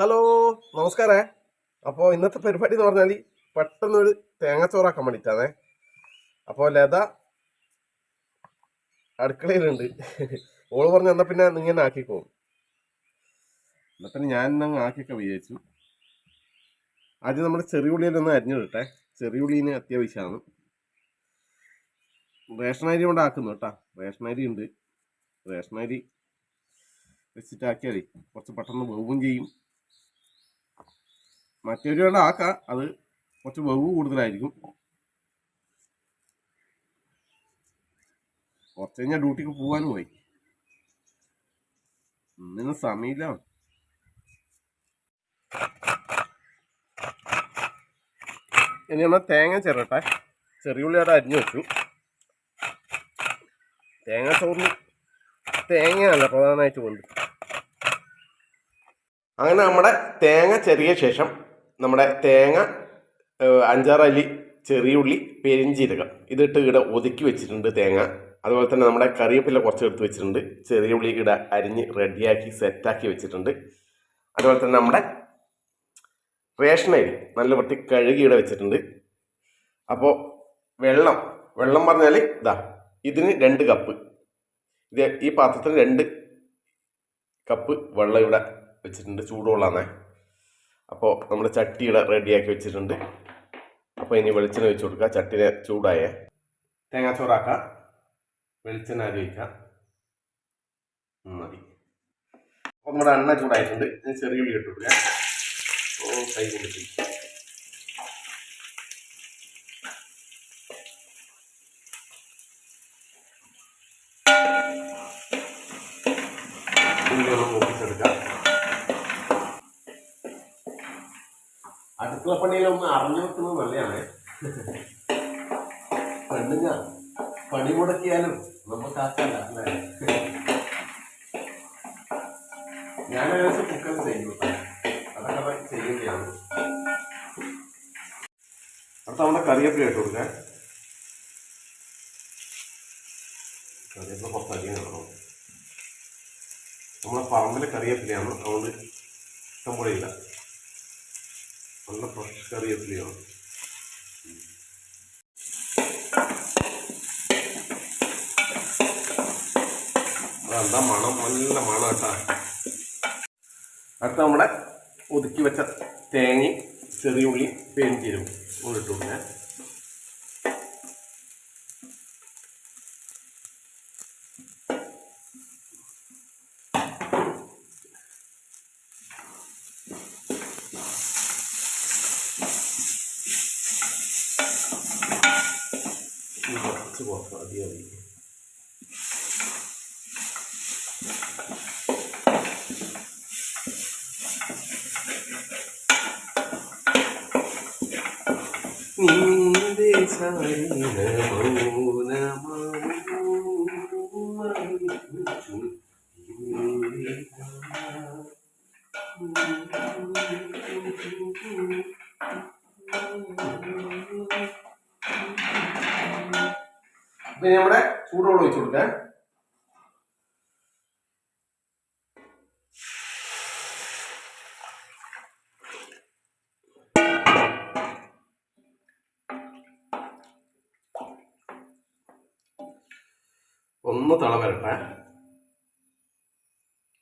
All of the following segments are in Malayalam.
ഹലോ നമസ്കാരേ. അപ്പോൾ ഇന്നത്തെ പരിപാടി എന്ന് പറഞ്ഞാൽ പെട്ടെന്നൊരു തേങ്ങച്ചോറാക്കാൻ വേണ്ടിയിട്ടാണേ അപ്പോൾ ലത അടുക്കളയിലുണ്ട്. ഓൾ പറഞ്ഞു എന്നാൽ പിന്നെ ആക്കി ആക്കിക്കോളും എന്നാൽ പിന്നെ ഞാൻ ഇന്ന് ആക്കിയൊക്കെ വിചാരിച്ചു. ആദ്യം നമ്മുടെ ചെറിയുള്ളിയിലൊന്ന് അരിഞ്ഞിടട്ടെ. ചെറിയുള്ളിന് അത്യാവശ്യമാണ്. റേഷൻ അരി കൊണ്ട് ആക്കുന്നു കേട്ടാ. റേഷൻ അരി ഉണ്ട്. റേഷൻ അരി വെച്ചിട്ടാക്കിയാൽ കുറച്ച് പെട്ടെന്ന് വേവും ചെയ്യും. മറ്റൊരു ആക്കാം അത് കുറച്ച് വെവ് കൂടുതലായിരിക്കും. കുറച്ച് കഴിഞ്ഞാൽ ഡ്യൂട്ടിക്ക് പോകാനും പോയി. ഇന്നിന് സമയമില്ല. ഇനി നമ്മൾ തേങ്ങ ചെറുട്ടെ ചെറിയുള്ളിയോടെ അരിഞ്ഞു വെച്ചു. തേങ്ങ ചോറിന് തേങ്ങയല്ല പ്രധാനമായിട്ട് കൊണ്ട് അങ്ങനെ നമ്മുടെ തേങ്ങ ചെറിയ ശേഷം നമ്മുടെ തേങ്ങ അഞ്ചാറല്ലി ചെറിയുള്ളി പെരിഞ്ചീരകം ഇതിട്ട് ഇവിടെ ഒതുക്കി വെച്ചിട്ടുണ്ട് തേങ്ങ. അതുപോലെ തന്നെ നമ്മുടെ കറിവേപ്പില കുറച്ച് എടുത്ത് വെച്ചിട്ടുണ്ട്. ചെറിയ ഉള്ളി ഇവിടെ അരിഞ്ഞ് റെഡിയാക്കി സെറ്റാക്കി വെച്ചിട്ടുണ്ട്. അതുപോലെ തന്നെ നമ്മുടെ റേഷൻ അരി നല്ല വൃത്തി കഴുകി ഇവിടെ വെച്ചിട്ടുണ്ട്. അപ്പോൾ വെള്ളം വെള്ളം പറഞ്ഞാൽ ഇതാ ഇതിന് രണ്ട് കപ്പ്. ഇത് ഈ പാത്രത്തിന് രണ്ട് കപ്പ് വെള്ളം ഇവിടെ വെച്ചിട്ടുണ്ട് ചൂടുവെള്ളമാണ് അപ്പോൾ നമ്മൾ ചട്ടി ഇവിടെ റെഡിയാക്കി വെച്ചിട്ടുണ്ട്. അപ്പോൾ ഇനി വെളിച്ചെണ്ണ വെച്ച് കൊടുക്കുക ചട്ടിനെ ചൂടായ തേങ്ങാച്ചോറാക്കാം വെളിച്ചെണ്ണ വയ്ക്കാം മതി. അപ്പോൾ നമ്മുടെ എണ്ണ ചൂടായിട്ടുണ്ട്. ഇനി ചെറിയ ഉള്ളി ഇട്ട് കൊടുക്കുക ഓ കൈ കൊടുത്തി ഒന്ന് മൂപ്പിച്ചെടുക്കാം അടുക്കള പണിയിലൊന്ന് അറിഞ്ഞു വെക്കുന്നത് നല്ലതാണ്. പെണ്ണുങ്ങ പണി മുടക്കിയാലും നമുക്ക് ആക്കല്ല അല്ലേ? ഞാൻ ഏകദേശം കുക്കർ ചെയ്യും കേട്ടോ. അതൊക്കെ ചെയ്യുകയാണ്. അടുത്ത നമ്മുടെ കറിവേപ്പില ഇട്ട് കൊടുക്കാൻ കറിവേപ്പില കുറച്ചധികം കിടണം നമ്മളെ പറമ്പിലെ കറിവേപ്പിലയാണ് അതുകൊണ്ട് ഇഷ്ടംപോലെ ഇല്ല. നല്ല ഫ്രഷ് കറിവേപ്പിലയാണ് അതെന്താ മണം? നല്ല മണം കേട്ടാ. അടുത്ത നമ്മുടെ ഒതുക്കി വെച്ച തേങ്ങയും ചെറിയ ഉള്ളി പേരിഞ്ചീരും കൂടെ ഇട്ട് കൊടുക്കാൻ ഇനി കുറച്ച് കുറച്ച് അധികം മതി നീന്തേ സാരിന പിന്നെ നമ്മുടെ ചൂടുവെള്ളം ഒഴിച്ചു കൊടുക്കാം. ഒന്ന് തള വരട്ടെ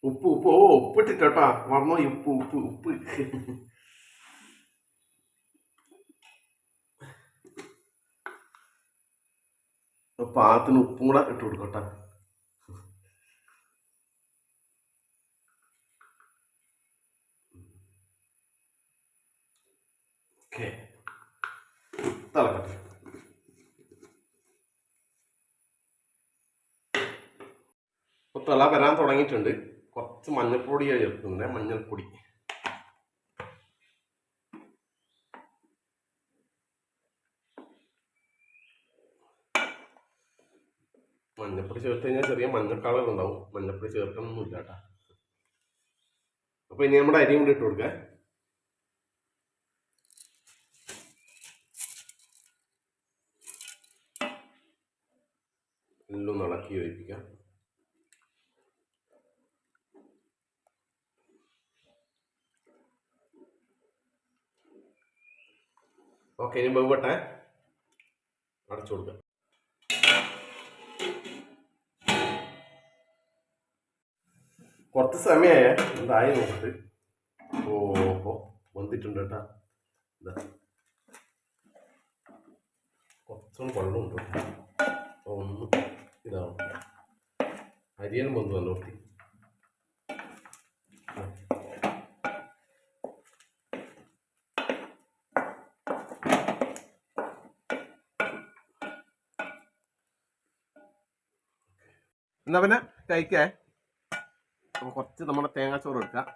ഉപ്പ് ഉപ്പ് ഓ ഉപ്പിട്ടിട്ടോ മറന്നോ ഉപ്പ് ഉപ്പ് ഉപ്പ്. പാകത്തിന് ഉപ്പും കൂടെ ഇട്ട് കൊടുക്കട്ടെ. ഓക്കെ. തിളക്കട്ടെ. ഇപ്പൊ തിള വരാൻ തുടങ്ങിയിട്ടുണ്ട്. കുറച്ച് മഞ്ഞൾപ്പൊടിയാണ് ചേർക്കുന്നുണ്ട്. മഞ്ഞൾപ്പൊടി. മഞ്ഞപ്പൊടി ചേർത്ത് കഴിഞ്ഞാൽ ചെറിയ മഞ്ഞ ഉണ്ടാവും. മഞ്ഞപ്പൊടി ചേർക്കണമെന്നില്ല കേട്ടോ. അപ്പോൾ ഇനി നമ്മുടെ അരിയും കൂടി ഇട്ട് കൊടുക്കാം. എല്ലാം ഇളക്കി യോജിപ്പിക്കാം. ഓക്കെ ഇനി വെവട്ടെ അടച്ചു കൊടുക്കാം. കുറച്ച് സമയമായ എന്തായി നോക്കിട്ട്. ഓ വന്നിട്ടുണ്ട് കേട്ടാ. കുറച്ചും കേട്ടോ. ഒന്ന് ഇതാണ് അരിയൻ വന്നു നല്ല കുട്ടി. എന്നാ പിന്നെ കഴിക്കേ? അപ്പോൾ കുറച്ച് നമ്മുടെ തേങ്ങാച്ചോറ് എടുക്കാം.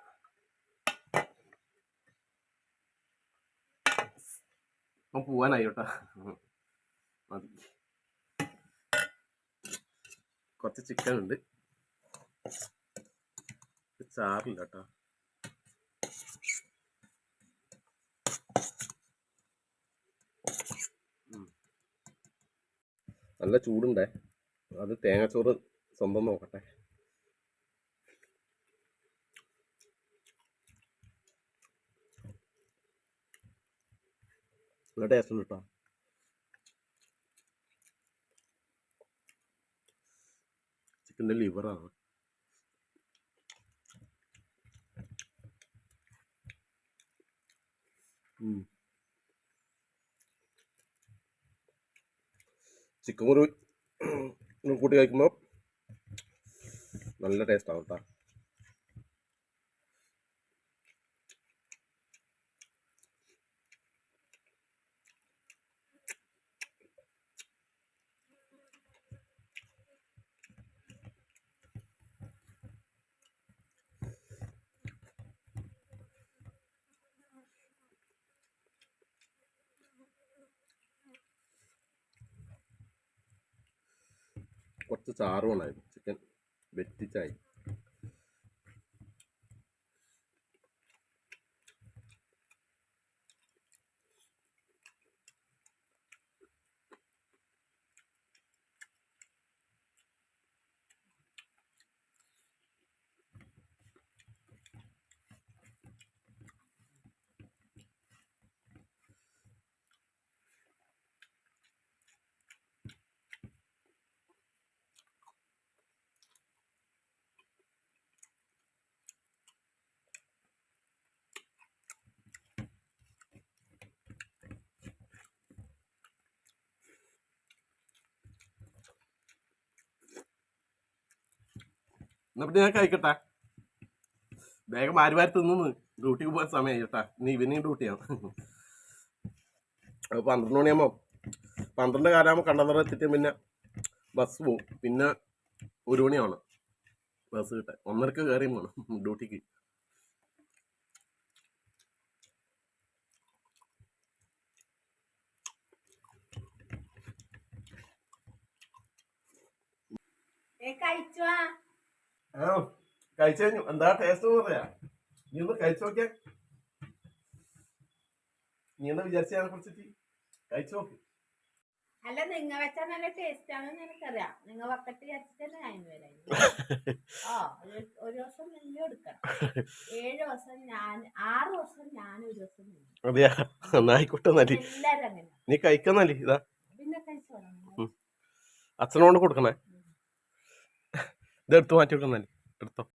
അപ്പം പോവാനായി കേട്ടോ. കുറച്ച് ചിക്കൻ ഉണ്ട്. ചാറില്ല കേട്ടോ. നല്ല ചൂടുണ്ടേ. അത് തേങ്ങാച്ചോറ് സ്വന്തം നോക്കട്ടെ. നല്ല ടേസ്റ്റ് ഉണ്ട് കേട്ടോ ചിക്കന്റെ ലിവറാണ് ചിക്കൻ കുരു കൂട്ടി കഴിക്കുമ്പോൾ നല്ല ടേസ്റ്റാണ് കേട്ടോ കുറച്ച് ചാറ് വേണമായിരുന്നു. ചിക്കൻ വെറ്റിച്ചായി എന്നാ പിന്നെ ഞാൻ കഴിക്കട്ടെ? വേഗം മാറി മാറി തിന്നു ഡ്യൂട്ടിക്ക് പോകാൻ സമയമായി കേട്ടാ. ഇനി ഈവനിങ് ഡ്യൂട്ടിയാണ് അപ്പോൾ പന്ത്രണ്ട് മണിയാകുമ്പോൾ പന്ത്രണ്ട് കാലാകുമ്പോൾ കണ്ടന്തറ എത്തിയിട്ട് പിന്നെ ബസ് പോവും. പിന്നെ ഒരു മണിയാണ് ബസ് കിട്ടാൻ. ഒന്നരക്ക് കയറിയും വേണം ഡ്യൂട്ടിക്ക്. കഴിച്ചുവാ കഴിച്ചു കഴിഞ്ഞു. എന്താ ടേസ്റ്റ് പറയാ? നീ ഒന്ന് കഴിച്ചു നോക്കിയാ. നീ എന്താ വിചാരിച്ചതിനെ കുറിച്ചിട്ട്? കഴിച്ചു നോക്ക്. അല്ല നിങ്ങ വെച്ചാൽ നല്ല ടേസ്റ്റ് ആണെന്ന് എനിക്കറിയാം നിങ്ങ വക്കത്ത് വിചാരിച്ചിട്ടല്ലേ ഞാൻ വരാം ഓ ഒരു ഒരു ദിവസം നിങ്ങൾ എടുക്കണം ഏഴ് ദിവസം ഞാൻ ആറ് ദിവസം ഞാൻ ഒരു ദിവസം നിങ്ങൾ അതെയാ? എന്നായിക്കോട്ടെ നല്ലി എല്ലാരും അങ്ങനെ. നീ കഴിക്കുന്നല്ലേ ഇതാ. പിന്നെ കഴിച്ചോളാം. അച്ഛനോട് കൊടുക്കണേ. ഇതെടുത്ത് മാറ്റി വെക്കുന്നല്ലേ എടുത്തോ.